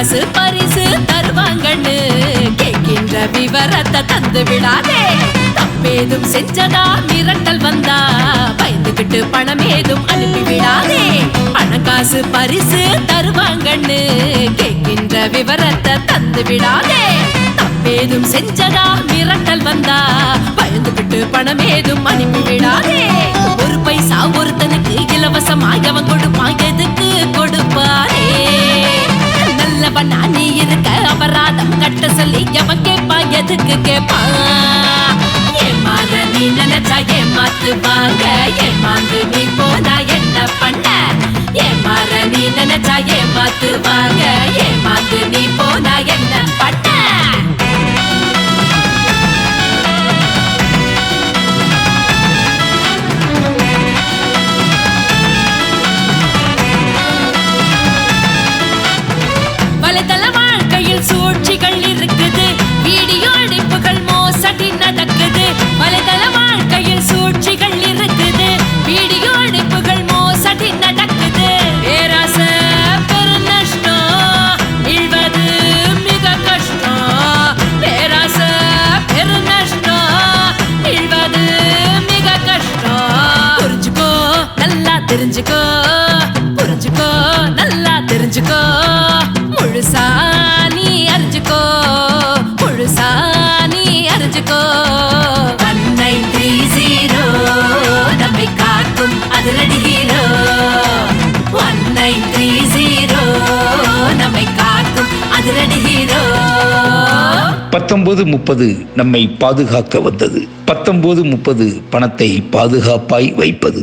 காசு பரிசு தருவாங்கன்னு கேட்கின்ற விவரத்தை தந்து விடாதே. தப்பேதும் செஞ்சதா மிரட்டல் வந்தா பயந்துகிட்டு பணம் ஏதும் அனுப்பி விடாதே. பணம் காசு பரிசு தருவாங்கன்னு கேட்கின்ற விவரத்தை தந்து விடாதே. தப்பேதும் செஞ்சதா மிரட்டல் வந்தா பயந்துகிட்டு பணம் ஏதும் அனுப்பி விடாதே. ஒரு பைசா ஒரு சொல்லி எவன் கேப்பா? எதுக்கு கேட்பான் ஏமாற நீ நினைச்சா ஏமாத்துவாங்க? ஏமாந்து நீ போனா என்ன பண்ண? ஏமாற நீ நினைச்சா ஏமாத்துவாங்க? ஏமாந்து நீ போனா என்ன பண்ண? தெரிஞ்சுக்கோ புரிஞ்சுக்கோ நல்லா தெரிஞ்சுக்கோ. முழுசா நீ அறிஞ்சுக்கோ முழுசா நீ அறிஞ்சுக்கோ. ஒன் நைன் த்ரீ ஜீரோ நம்மை காக்கும் அதிரடி hero. One nine three zero நம்மை காக்கும் அதிரடி ஹீரோ. பத்தொன்பது முப்பது நம்மை பாதுகாக்க வந்தது. பத்தொன்பது முப்பது பணத்தை பாதுகாப்பாய் வைப்பது.